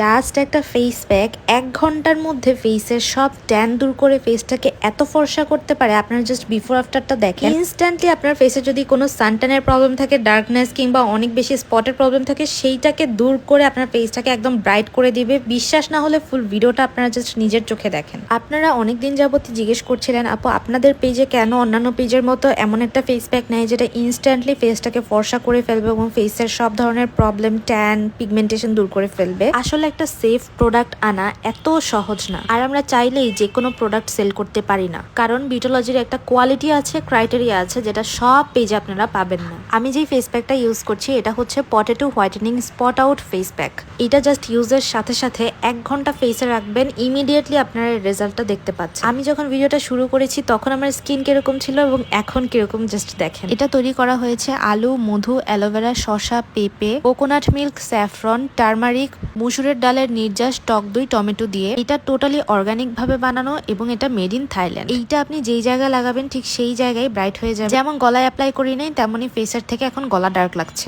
Just একটা face pack এক ঘণ্টার মধ্যে ফেসের সব ট্যান দূর করে ফেসটাকে এত ফর্সা করতে পারে, আপনারা জাস্ট বিফোর আফটারটা দেখেন। ইনস্ট্যান্টলি আপনার ফেসে যদি কোনো সানটানের প্রবলেম থাকে ডার্কনেস কিংবা অনেক বেশি স্পটের প্রবলেম থাকে, সেইটাকে দূর করে আপনার ফেসটাকে একদম ব্রাইট করে দিবে। বিশ্বাস না হলে ফুল ভিডিওটা আপনারা জাস্ট নিজের চোখে দেখেন। আপনারা অনেক দিন যাবত জিজ্ঞেস করছিলেন, আপু, আপনাদের পেজে কেন অন্যান্য পেজের মতো এমন একটা ফেস প্যাক নেয় যেটা ইনস্ট্যান্টলি ফেসটাকে ফর্সা করে ফেলবে এবং ফেসের সব ধরনের প্রবলেম ট্যান পিগমেন্টেশন দূর করে ফেলবে? আসলে একটা সেফ প্রোডাক্ট আনা এত সহজ না। আর আমরা চাইলেই যে কোনো প্রোডাক্ট সেল করতে পারি না। কারণ বিটোলজির একটা কোয়ালিটি আছে ক্রাইটেরিয়া আছে, যেটা সব পেজে আপনারা পাবেন না। আমি যেই ফেস প্যাকটা ইউজ করছি, এটা হচ্ছে potato whitening spot out face pack এটা জাস্ট ইউজের সাথে সাথে এক ঘণ্টা ফেসে রাখবেন ইমিডিয়েটলি আপনারা রেজাল্টটা দেখতে পাচ্ছেন। আমি যখন ভিডিওটা শুরু করেছি, তখন আমার স্কিন কীরকম ছিল এবং এখন কীরকম জাস্ট দেখেন। এটা তৈরি করা হয়েছে আলু, মধু অ্যালোভেরা শসা, পেঁপে কোকোনাট মিল্ক স্যাফরন টার্মারিক মুসুরের ডালের নির্যাস টক দই, টমেটো দিয়ে। এটা টোটালি অর্গানিক ভাবে বানানো এবং এটা মেড ইন থাইল্যান্ড এইটা আপনি যেই জায়গায় লাগাবেন ঠিক সেই জায়গায় ব্রাইট হয়ে যাবে। যেমন গলায় অ্যাপ্লাই করি নাই তেমনই ফেসের থেকে এখন গলা ডার্ক লাগছে।